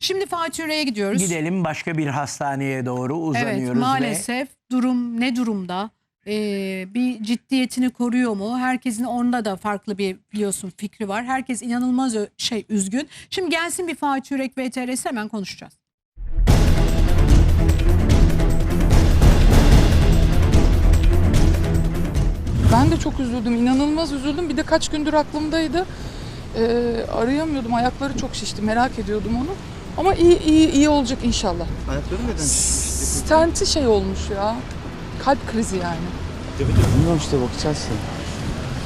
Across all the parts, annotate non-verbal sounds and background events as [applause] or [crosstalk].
Şimdi Fatih Yüreğe gidiyoruz. Gidelim başka bir hastaneye doğru uzanıyoruz Evet ve maalesef durum ne durumda? Ee, bir ciddiyetini koruyor mu? Herkesin onda da farklı bir biliyorsun fikri var. Herkes inanılmaz şey üzgün. Şimdi gelsin bir Fatih Yürek VTR'si hemen konuşacağız. Ben de çok üzüldüm, inanılmaz üzüldüm. Bir de kaç gündür aklımdaydı. Ee, arayamıyordum, ayakları çok şişti, merak ediyordum onu. Ama iyi iyi iyi olacak inşallah. Ayakları neden? Stenti şey olmuş ya. Kalp krizi yani. Bilmiyorum işte bakacağız.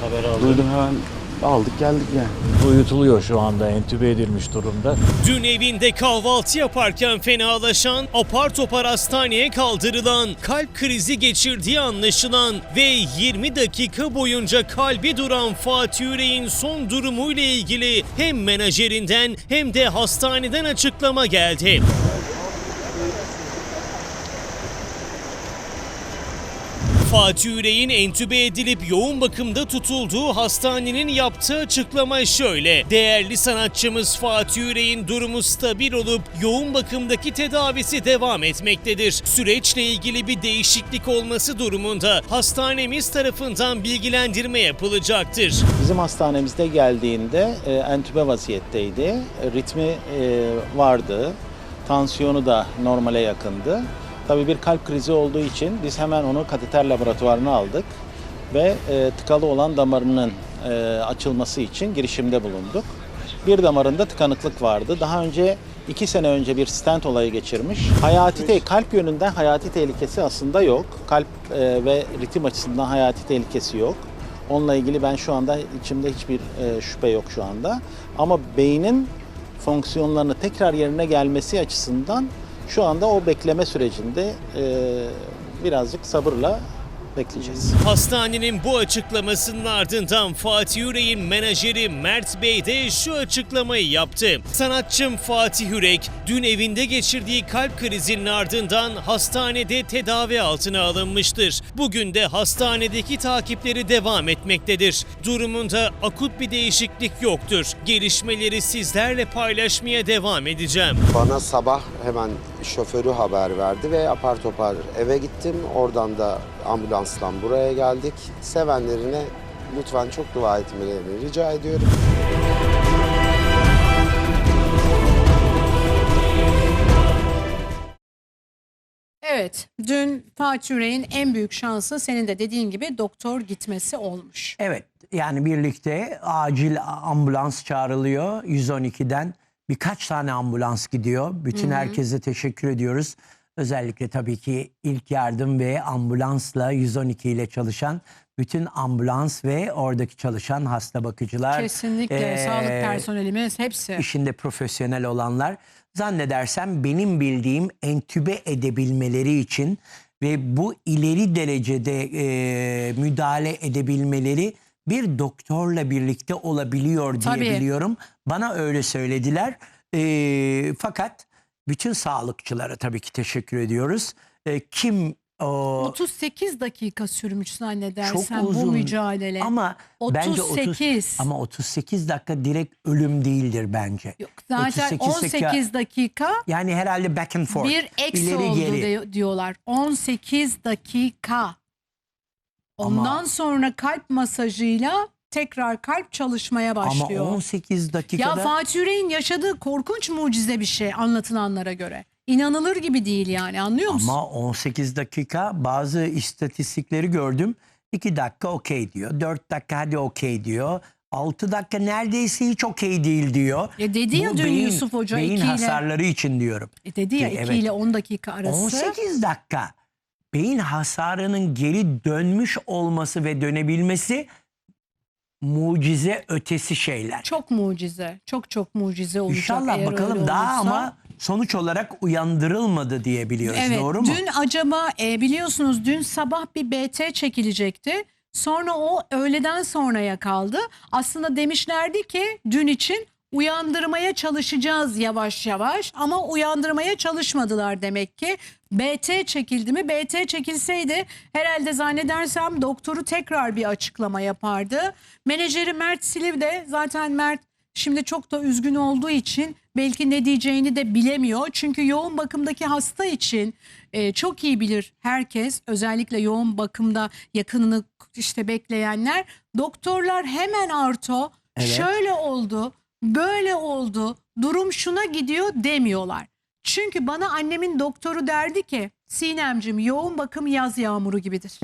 Haber aldım. Duydum hemen aldık geldik yani. Uyutuluyor şu anda entübe edilmiş durumda. Dün evinde kahvaltı yaparken fenalaşan, apar topar hastaneye kaldırılan, kalp krizi geçirdiği anlaşılan ve 20 dakika boyunca kalbi duran Fatih Yüreğin son durumuyla ilgili hem menajerinden hem de hastaneden açıklama geldi. Fatih Yüreğin entübe edilip yoğun bakımda tutulduğu hastanenin yaptığı açıklama şöyle. Değerli sanatçımız Fatih Yüreğin durumu stabil olup yoğun bakımdaki tedavisi devam etmektedir. Süreçle ilgili bir değişiklik olması durumunda hastanemiz tarafından bilgilendirme yapılacaktır. Bizim hastanemizde geldiğinde e, entübe vaziyetteydi. E, ritmi e, vardı. Tansiyonu da normale yakındı. Tabii bir kalp krizi olduğu için biz hemen onu kateter laboratuvarına aldık ve e, tıkalı olan damarının e, açılması için girişimde bulunduk. Bir damarında tıkanıklık vardı. Daha önce iki sene önce bir stent olayı geçirmiş. Hayati te- kalp yönünden hayati tehlikesi aslında yok. Kalp e, ve ritim açısından hayati tehlikesi yok. Onunla ilgili ben şu anda içimde hiçbir e, şüphe yok şu anda. Ama beynin fonksiyonlarını tekrar yerine gelmesi açısından şu anda o bekleme sürecinde e, birazcık sabırla bekleyeceğiz. Hastanenin bu açıklamasının ardından Fatih Yürek'in menajeri Mert Bey de şu açıklamayı yaptı. Sanatçım Fatih Yürek dün evinde geçirdiği kalp krizinin ardından hastanede tedavi altına alınmıştır. Bugün de hastanedeki takipleri devam etmektedir. Durumunda akut bir değişiklik yoktur. Gelişmeleri sizlerle paylaşmaya devam edeceğim. Bana sabah hemen şoförü haber verdi ve apar topar eve gittim. Oradan da ambulansla buraya geldik. Sevenlerine lütfen çok dua etmelerini rica ediyorum. Evet dün Fatih Yürek'in en büyük şansı senin de dediğin gibi doktor gitmesi olmuş. evet yani birlikte acil ambulans çağrılıyor 112'den birkaç tane ambulans gidiyor. Bütün herkese teşekkür ediyoruz. Özellikle tabii ki ilk yardım ve ambulansla 112 ile çalışan bütün ambulans ve oradaki çalışan hasta bakıcılar. Kesinlikle Ee, sağlık personelimiz hepsi. işinde profesyonel olanlar zannedersem benim bildiğim entübe edebilmeleri için ve bu ileri derecede e, müdahale edebilmeleri bir doktorla birlikte olabiliyor diye Tabii. biliyorum. Bana öyle söylediler. E, fakat bütün sağlıkçılara tabii ki teşekkür ediyoruz. E, kim o 38 dakika sürmüş zannedersen çok uzun bu mücadele. ama bence 30 38. ama 38 dakika direkt ölüm değildir bence. Yok, zaten 38 18 dakika Yani herhalde back and forth. bir eksi oldu geri. diyorlar. 18 dakika. Ondan Ama- sonra kalp masajıyla tekrar kalp çalışmaya başlıyor. Ama 18 dakikada ya Fatih Yüreğin yaşadığı korkunç mucize bir şey anlatılanlara göre. İnanılır gibi değil yani anlıyor musun? ama 18 dakika bazı istatistikleri gördüm. 2 dakika okey diyor. 4 dakika hadi okey diyor. 6 dakika neredeyse hiç okey değil diyor. E dedi ya Bu dün Yusuf Hoca Beyin ikiyle- hasarları için diyorum. E dedi ya Ki 2 evet. ile 10 dakika arası. 18 dakika beyin hasarının geri dönmüş olması ve dönebilmesi mucize ötesi şeyler. Çok mucize. Çok çok mucize olacak İnşallah bakalım daha olursa. ama sonuç olarak uyandırılmadı diye biliyoruz. Evet, Doğru mu? dün acaba e, biliyorsunuz dün sabah bir BT çekilecekti. Sonra o öğleden sonraya kaldı. Aslında demişlerdi ki dün için uyandırmaya çalışacağız yavaş yavaş ama uyandırmaya çalışmadılar demek ki. BT çekildi mi? BT çekilseydi herhalde zannedersem doktoru tekrar bir açıklama yapardı. Menajeri Mert Siliv de zaten Mert şimdi çok da üzgün olduğu için belki ne diyeceğini de bilemiyor. Çünkü yoğun bakımdaki hasta için e, çok iyi bilir herkes özellikle yoğun bakımda yakınını işte bekleyenler doktorlar hemen Arto Evet. şöyle oldu böyle oldu durum şuna gidiyor demiyorlar. Çünkü bana annemin doktoru derdi ki Sinemcim yoğun bakım yaz yağmuru gibidir.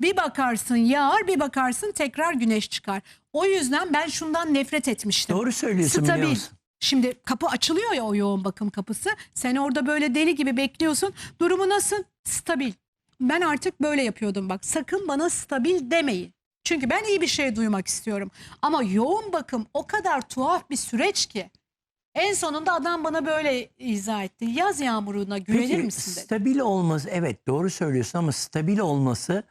Bir bakarsın yağar bir bakarsın tekrar güneş çıkar. O yüzden ben şundan nefret etmiştim. Doğru söylüyorsun biliyor Stabil. musun? Şimdi kapı açılıyor ya o yoğun bakım kapısı. Sen orada böyle deli gibi bekliyorsun. Durumu nasıl? Stabil. Ben artık böyle yapıyordum bak. Sakın bana stabil demeyin. Çünkü ben iyi bir şey duymak istiyorum. Ama yoğun bakım o kadar tuhaf bir süreç ki. En sonunda adam bana böyle izah etti. Yaz yağmuruna güvenir Peki misin dedi. stabil olması evet doğru söylüyorsun ama stabil olması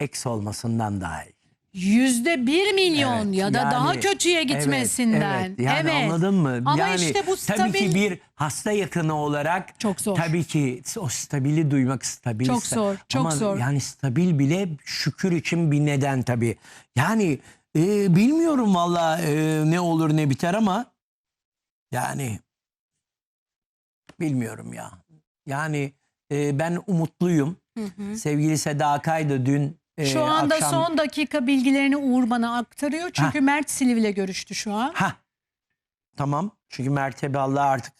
eks olmasından daha iyi. Yüzde bir milyon Evet, ya da yani- daha kötüye gitmesinden. Evet, yani anladın mı? Ama yani işte bu tabii ki stabil- bir hasta yakını olarak Çok zor. tabii ki o stabili duymak stabil. Çok zor, çok Ama zor. yani stabil bile şükür için bir neden tabii. Yani e, bilmiyorum valla e, ne olur ne biter ama yani bilmiyorum ya. Yani e, ben umutluyum. Sevgili Seda Akay da dün e, Şu anda akşam... son dakika bilgilerini Uğur bana aktarıyor. Çünkü Mert Siliv'le görüştü şu an. Ha. Tamam. Çünkü Mertebe Allah artık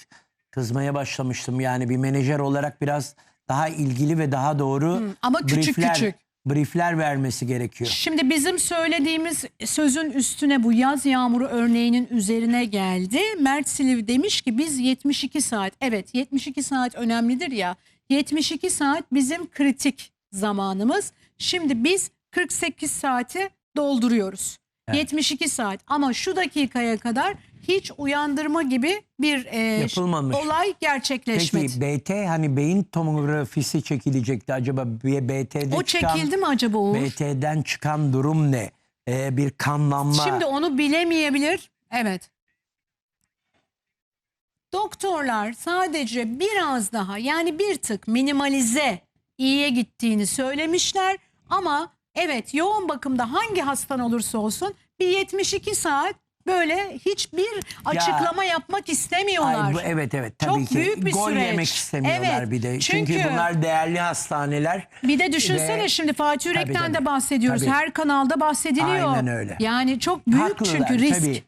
kızmaya başlamıştım. Yani bir menajer olarak biraz daha ilgili ve daha doğru Hı, ama küçük briefler, küçük. briefler vermesi gerekiyor. Şimdi bizim söylediğimiz sözün üstüne bu yaz yağmuru örneğinin üzerine geldi. Mert Siliv demiş ki biz 72 saat evet 72 saat önemlidir ya 72 saat bizim kritik zamanımız. Şimdi biz 48 saati dolduruyoruz. Evet. 72 saat ama şu dakikaya kadar hiç uyandırma gibi bir e, Yapılmamış. olay gerçekleşmedi. Peki BT hani beyin tomografisi çekilecekti acaba BT'de o çıkan çekildi mi acaba Uğur? BT'den çıkan durum ne? Ee, bir kanlanma. Şimdi onu bilemeyebilir. Evet. Doktorlar sadece biraz daha yani bir tık minimalize iyiye gittiğini söylemişler ama evet yoğun bakımda hangi hastan olursa olsun bir 72 saat böyle hiçbir açıklama yapmak istemiyorlar. Ay, bu, evet evet tabii Çok ki. büyük bir Gol süreç. yemek istemiyorlar Evet, bir de. Çünkü, çünkü- bunlar değerli hastaneler. Bir de düşünsene Ve- şimdi Fatih Yürek'ten Tabii, de bahsediyoruz. Tabii. Her kanalda bahsediliyor. Aynen öyle. Yani çok büyük Haklılar, çünkü risk. tabii.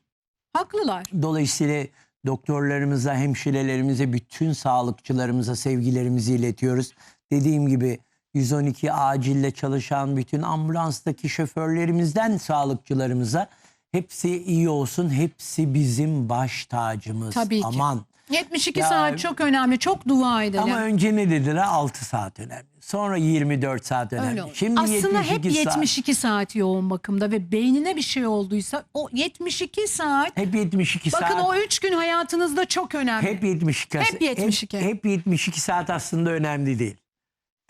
Haklılar. Dolayısıyla doktorlarımıza, hemşirelerimize, bütün sağlıkçılarımıza sevgilerimizi iletiyoruz. Dediğim gibi 112 acille çalışan bütün ambulanstaki şoförlerimizden sağlıkçılarımıza hepsi iyi olsun. Hepsi bizim baş tacımız. Tabii ki. Aman. 72 Ya- saat çok önemli. Çok dua edelim. Ama önce ne dediler? 6 saat önemli. Sonra 24 saat önemli. Öyle. Şimdi Aslında hep 72 saat. 72 saat yoğun bakımda ve beynine bir şey olduysa o 72 saat Hep 72 bakın saat. o 3 gün hayatınızda çok önemli. Hep 72. Hep 72. Hep, hep 72 saat aslında önemli değil.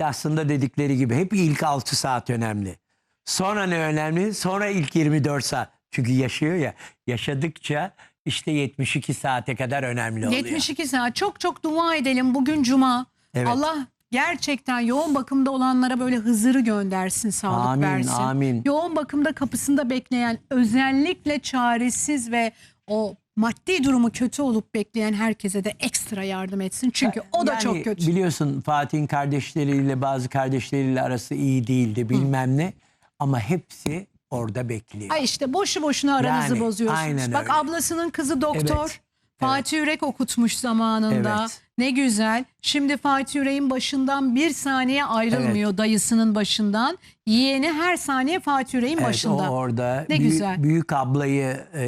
Aslında dedikleri gibi hep ilk 6 saat önemli. Sonra ne önemli? Sonra ilk 24 saat. Çünkü yaşıyor ya. Yaşadıkça işte 72 saate kadar önemli oluyor. 72 saat çok çok dua edelim. Bugün cuma. Evet. Allah gerçekten yoğun bakımda olanlara böyle hızırı göndersin, sağlık Amin, versin. amin. Yoğun bakımda kapısında bekleyen özellikle çaresiz ve o maddi durumu kötü olup bekleyen herkese de ekstra yardım etsin. Çünkü o da Yani çok kötü. Biliyorsun Fatih'in kardeşleriyle bazı kardeşleriyle arası iyi değildi bilmem ne. Ama hepsi orada bekliyor. Ay işte boşu boşuna aranızı Yani, bozuyorsunuz. aynen Bak öyle. ablasının kızı doktor. Evet, Fatih Yürek okutmuş zamanında. Evet. Ne güzel. Şimdi Fatih Yürek'in başından bir saniye ayrılmıyor dayısının başından. Yeğeni her saniye Fatih Yürek'in Evet, başında. o orada Ne büyük, güzel. büyük ablayı e,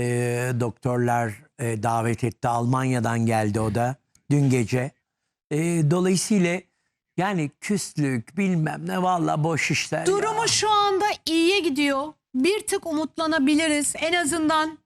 doktorlar e, davet etti. Almanya'dan geldi o da dün gece. E, dolayısıyla yani küslük bilmem ne valla boş işler. ya. Durumu şu anda iyiye gidiyor. Bir tık umutlanabiliriz. En azından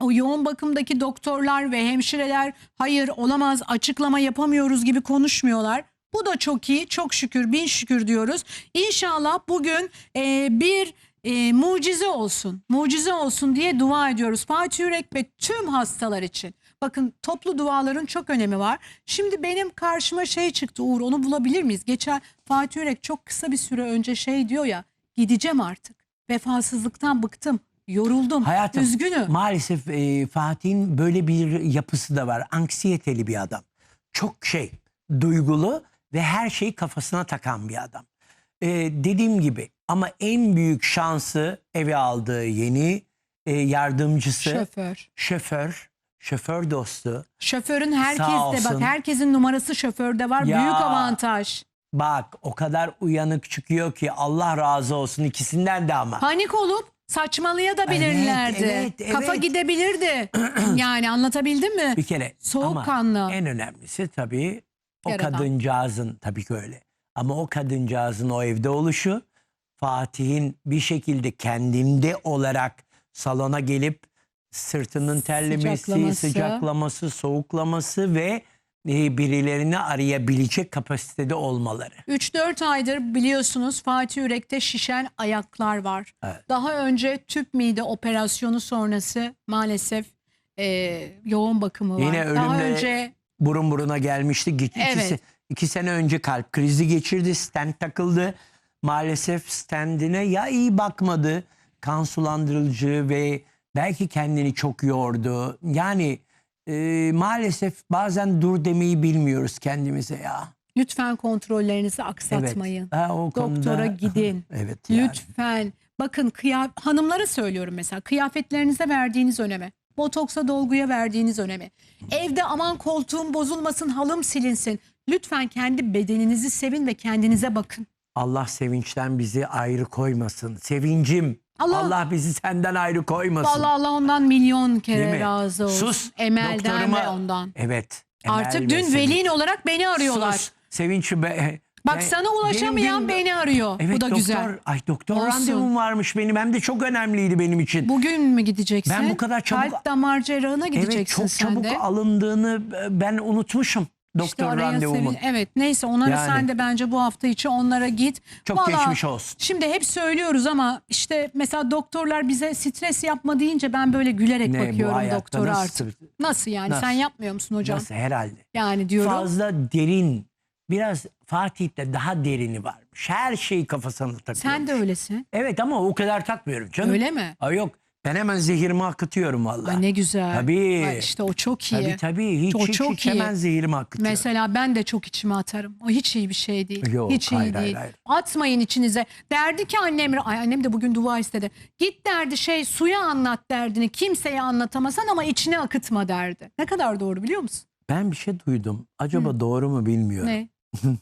o yoğun bakımdaki doktorlar ve hemşireler hayır olamaz açıklama yapamıyoruz gibi konuşmuyorlar. Bu da çok iyi çok şükür bin şükür diyoruz. İnşallah bugün e, bir e, mucize olsun mucize olsun diye dua ediyoruz. Fatih Yürek ve tüm hastalar için. Bakın toplu duaların çok önemi var. Şimdi benim karşıma şey çıktı Uğur onu bulabilir miyiz? Geçen Fatih Yürek çok kısa bir süre önce şey diyor ya gideceğim artık. Vefasızlıktan bıktım. Yoruldum. Hayatım Üzgünüm. maalesef e, Fatih'in böyle bir yapısı da var. Anksiyeteli bir adam. Çok şey duygulu ve her şeyi kafasına takan bir adam. E, dediğim gibi ama en büyük şansı eve aldığı yeni e, yardımcısı Şoför. şoför, şoför dostu. Şoförün herkeste bak herkesin numarası şoförde var. Ya. Büyük avantaj. Bak o kadar uyanık çıkıyor ki Allah razı olsun ikisinden de ama. Panik olup saçmalaya da bilirlerdi. Evet, evet, Kafa evet. gidebilirdi. [clears throat] yani anlatabildim mi? Bir kere Soğukkanlı. ama en önemlisi tabii o Yaradan. kadıncağızın tabii ki öyle. Ama o kadıncağızın o evde oluşu Fatih'in bir şekilde kendinde olarak salona gelip sırtının terlemesi, Sıcaklaması. sıcaklaması, soğuklaması ve e, birilerini arayabilecek kapasitede olmaları. 3-4 aydır biliyorsunuz Fatih Yürek'te şişen ayaklar var. Evet. Daha önce tüp mide operasyonu sonrası maalesef e, yoğun bakımı var. Yine Daha ölümle- önce burun buruna gelmişti. Git- Evet. iki sene önce kalp krizi geçirdi. Stent takıldı. Maalesef stentine ya iyi bakmadı. Kan sulandırıcı ve belki kendini çok yordu. Yani e, maalesef bazen dur demeyi bilmiyoruz kendimize ya. lütfen kontrollerinizi Evet. aksatmayın. Ha, o konuda- Doktora gidin. [laughs] evet yani. Lütfen. Bakın kıyaf hanımlara söylüyorum mesela kıyafetlerinize verdiğiniz öneme. Botoksa dolguya verdiğiniz öneme. Evde aman koltuğum bozulmasın halım silinsin. Lütfen kendi bedeninizi sevin ve kendinize bakın. Allah sevinçten bizi ayrı koymasın. Sevincim. Allah- Allah, bizi senden ayrı koymasın. Vallahi Allah ondan milyon Değil kere mi? razı olsun. Sus. Emel'den doktoruma- ve ondan. Evet. Emel Artık ve dün Sevinç. velin olarak beni arıyorlar. Sus. Sevinç be. Bak Ben- sana ulaşamayan benim dün- beni arıyor. Evet Bu da doktor. güzel. Ay doktor Olsun. randevum varmış benim hem de çok önemliydi benim için. Bugün mü gideceksin? Ben bu kadar çabuk- Kalp damar cerrahına gideceksin evet çok sen çabuk de. alındığını ben unutmuşum doktor İşte sevin- Evet neyse onlara Yani. sen de bence bu hafta içi onlara git. Çok geçmiş olsun. Şimdi hep söylüyoruz ama işte mesela doktorlar bize stres yapma deyince ben böyle gülerek Ne, bu bakıyorum hayatta doktora nasıl- artık. Nasıl yani Nasıl? sen yapmıyor musun hocam? Nasıl herhalde. Yani diyorum. Fazla derin. Biraz Fatih'te daha derini varmış. Her şeyi kafasına takıyor. Sen de öylesin. Evet ama o kadar takmıyorum canım. Öyle mi? Ay yok. Ben hemen zehirimi akıtıyorum valla. Ay ne güzel. Tabii. Ay işte o çok iyi. Tabii tabii. Hiç, O hiç, çok hiç iyi. hemen zehirimi akıtıyorum. Mesela ben de çok içime atarım. O hiç iyi bir şey değil. Yok, hiç iyi hayır, hayır, değil. hayır. Atmayın içinize. Derdi ki annem, ay annem de bugün dua istedi. Git derdi şey suya anlat derdini. Kimseye anlatamasan ama içine akıtma derdi. Ne kadar doğru biliyor musun? Ben bir şey duydum. Acaba doğru mu bilmiyorum. Ne? [laughs]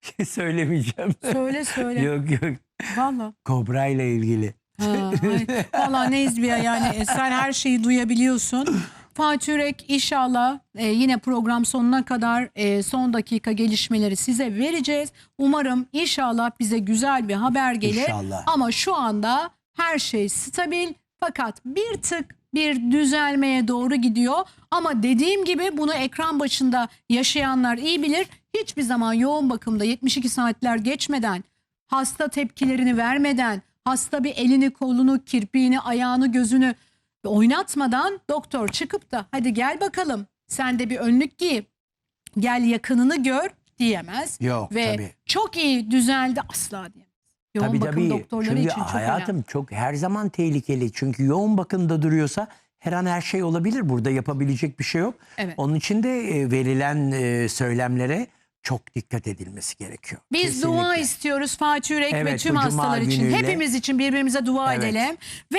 Şey söylemeyeceğim. Söyle söyle. [laughs] yok yok. Valla. Kobra ile ilgili. Ha, ay, Valla ne izbiya yani e, sen her şeyi duyabiliyorsun. Fatih Yürek inşallah e, yine program sonuna kadar e, son dakika gelişmeleri size vereceğiz. Umarım inşallah bize güzel bir haber gelir. İnşallah. Ama şu anda her şey stabil fakat bir tık bir düzelmeye doğru gidiyor. Ama dediğim gibi bunu ekran başında yaşayanlar iyi bilir. Hiçbir zaman yoğun bakımda 72 saatler geçmeden hasta tepkilerini vermeden, hasta bir elini, kolunu, kirpiğini, ayağını, gözünü oynatmadan doktor çıkıp da hadi gel bakalım sen de bir önlük giy, gel yakınını gör diyemez. Yok Ve tabii. çok iyi düzeldi asla diyemez. Yoğun Tabii bakım tabii. doktorları Çünkü için çok hayatım önemli. çok her zaman tehlikeli. Çünkü yoğun bakımda duruyorsa her an her şey olabilir. Burada yapabilecek bir şey yok. Evet. Onun için de e, verilen e, söylemlere çok dikkat edilmesi gerekiyor. Biz dua Kesinlikle. istiyoruz Fatih Yürek ve Evet, tüm bu cuma hastalar için. günüyle. Hepimiz için birbirimize dua Evet. edelim. Ve